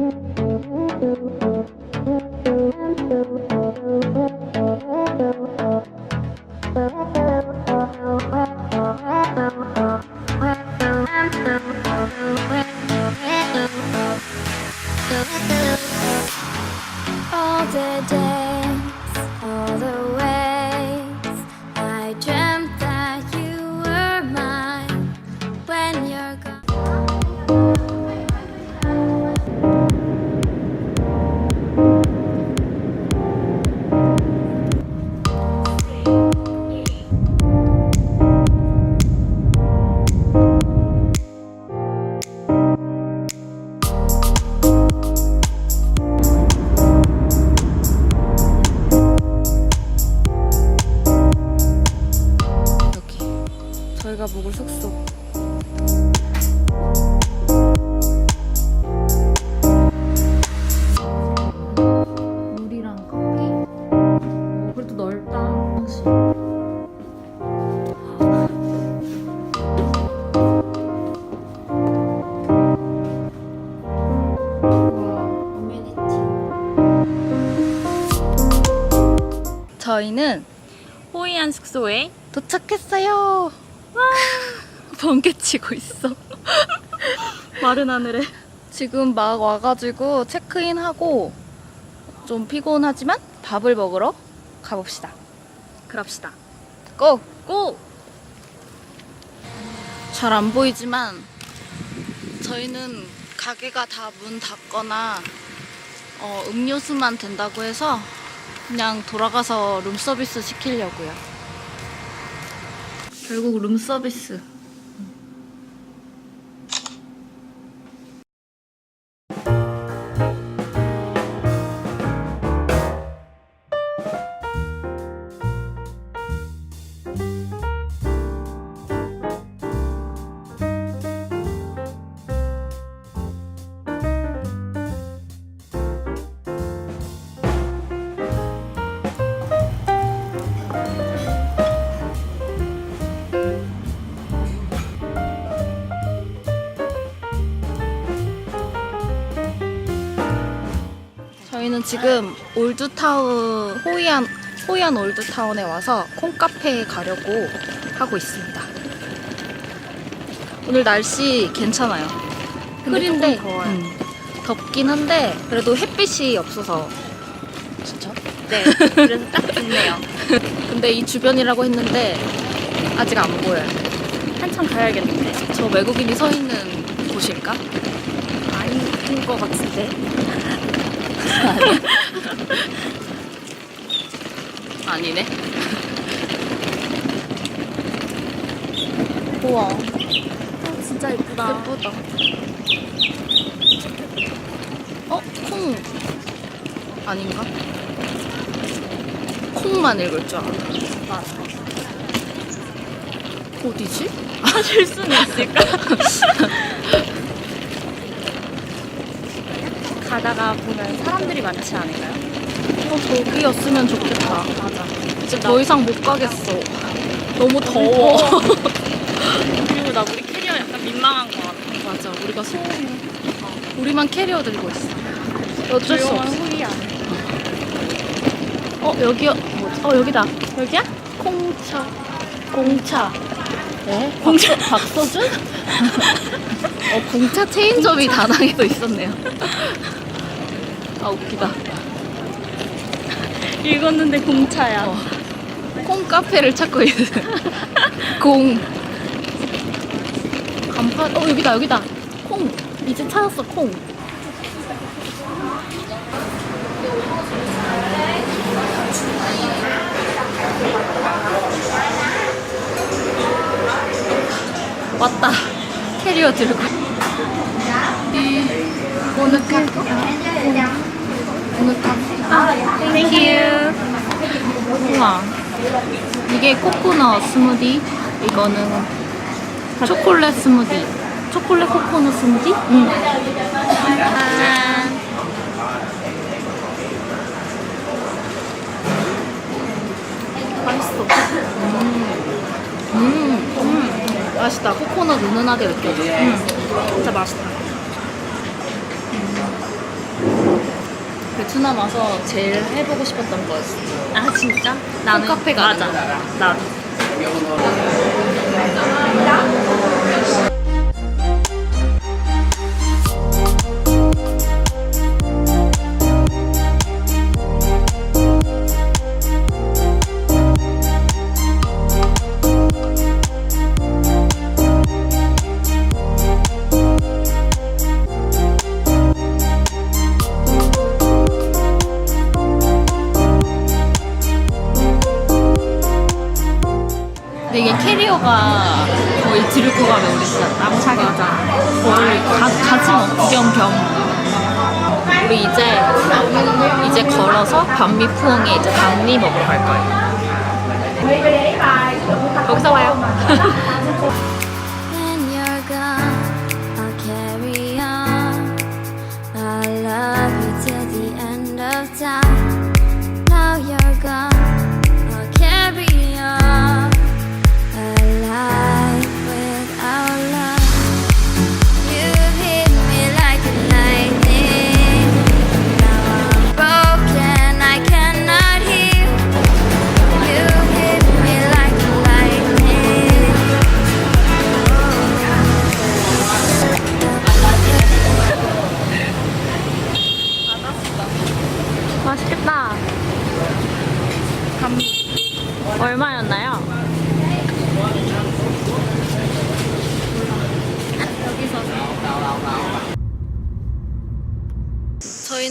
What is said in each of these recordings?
All the days, 저희가 묵을 숙소 물이랑 커피? 어, 그래도 넓다. 저희는 호이안 숙소에 도착했어요. 번개치고 있어. 마른 하늘에 지금 막 와가지고 체크인하고 좀 피곤하지만 밥을 먹으러 가봅시다. 그럽시다. 고! 고! 잘 안 보이지만 저희는 가게가 다 문 닫거나 어, 음료수만 된다고 해서 그냥 돌아가서 룸서비스 시키려고요. 결국 룸서비스. 저희는 지금 올드타운 호이안 호이안 올드타운에 와서 콩카페에 가려고 하고 있습니다. 오늘 날씨 괜찮아요. 흐린데 더워요. 음, 덥긴 한데 그래도 햇빛이 없어서 진짜? 네. 그래서 딱 좋네요. 근데 이 주변이라고 했는데 아직 안 보여요. 한참 가야겠는데. 저 외국인이 서 있는 곳일까? 아닌 것 같은데. 아니네. 우와. 진짜 예쁘다. 예쁘다. 어? 콩 아닌가? 콩만 읽을 줄 알아. 맞아. 어디지? 하실 수는 있을까? 가다가 보면 사람들이 많지 않을까요? 어, 저기였으면 좋겠다. 맞아. 이제 더 이상 못 가겠어. 너무 더워. 그리고 나 우리 캐리어 약간 민망한 것 같아. 맞아, 우리가 소음이. 우리만 캐리어 들고 있어. 어쩔 수 없어. 후리안. 어. 뭐지? 어, 여기다. 여기야? 콩차. 공차. 네? 공차. 박서준? 어, 공차 체인점이 다낭에도 있었네요. 아, 웃기다. 읽었는데 공차야. 어. 콩 카페를 찾고 있는. 공. 간판. 어, 여기다, 여기다. 콩. 이제 찾았어, 콩. 왔다. 캐리어 들고. 오늘 카페? 오늘 카페. 땡큐. 우와. 이게 코코넛 스무디. 이거는 초콜릿 스무디. 초콜릿 코코넛 스무디? 응. 짠. 맛있어. 음. 음. 맛있다. 코코넛 은은하게 느껴져. 예. 음. 진짜 맛있다. 음. 베트남 와서 제일 해보고 싶었던 거였어. 아 진짜? 나는 홈카페가 맞아. 나도. 캐리어가 거의 들고 가면 우리 진짜 땀 차게 하자. 거의 가, 같이 뭐 구경 겸. 우리 이제 이제 걸어서 반미 푸엉에 이제 반미 먹으러 갈 거예요. 거기서 봐요.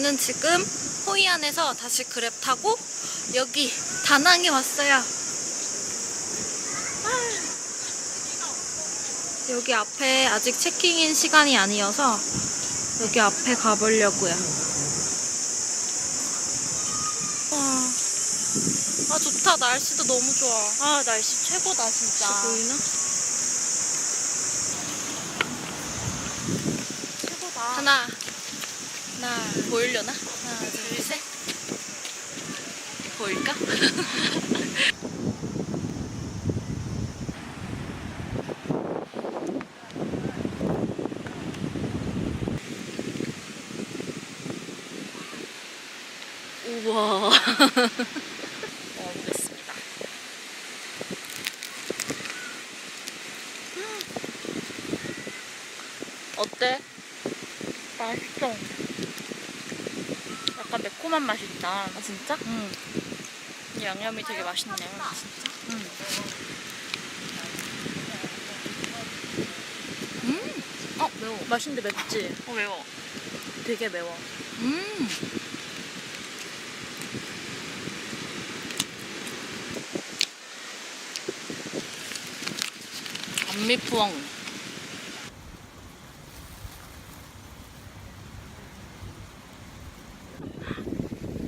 저희는 지금 호이안에서 다시 그랩 타고 여기 다낭에 왔어요. 아. 여기 앞에 아직 체킹인 시간이 아니어서 여기 앞에 가보려고요. 와, 아 좋다 날씨도 너무 좋아. 아 날씨 최고다 진짜. 보이나? 최고다. 하나, 하나 보이려나? 하나, 둘, 셋. 보일까? 우와. 먹어보겠습니다. 어때? 맛있어. 매콤한 맛이 있다. 아 진짜? 응. 이 양념이 되게 맛있네. 진짜. 응. 어 매워. 맛있는데 맵지? 어 매워. 되게 매워. 음. 반미푸엉.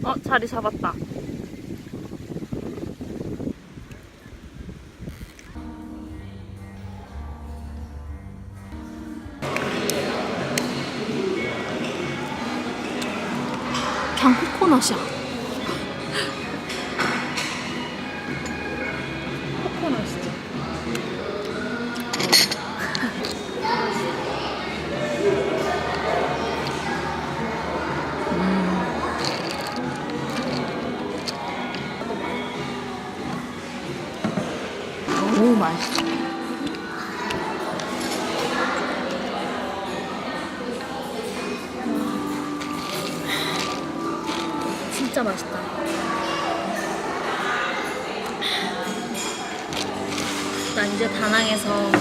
어 자리 잡았다. 그냥 코코넛이야. 맛있어. 진짜 맛있다. 난 이제 다낭에서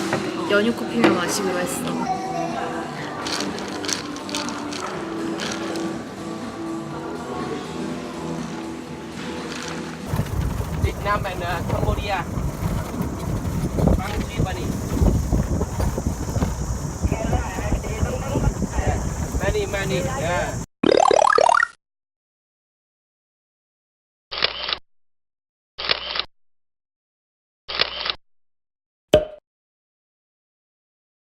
연유 커피를 마시기로 했어. Nam and uh. money. Yeah.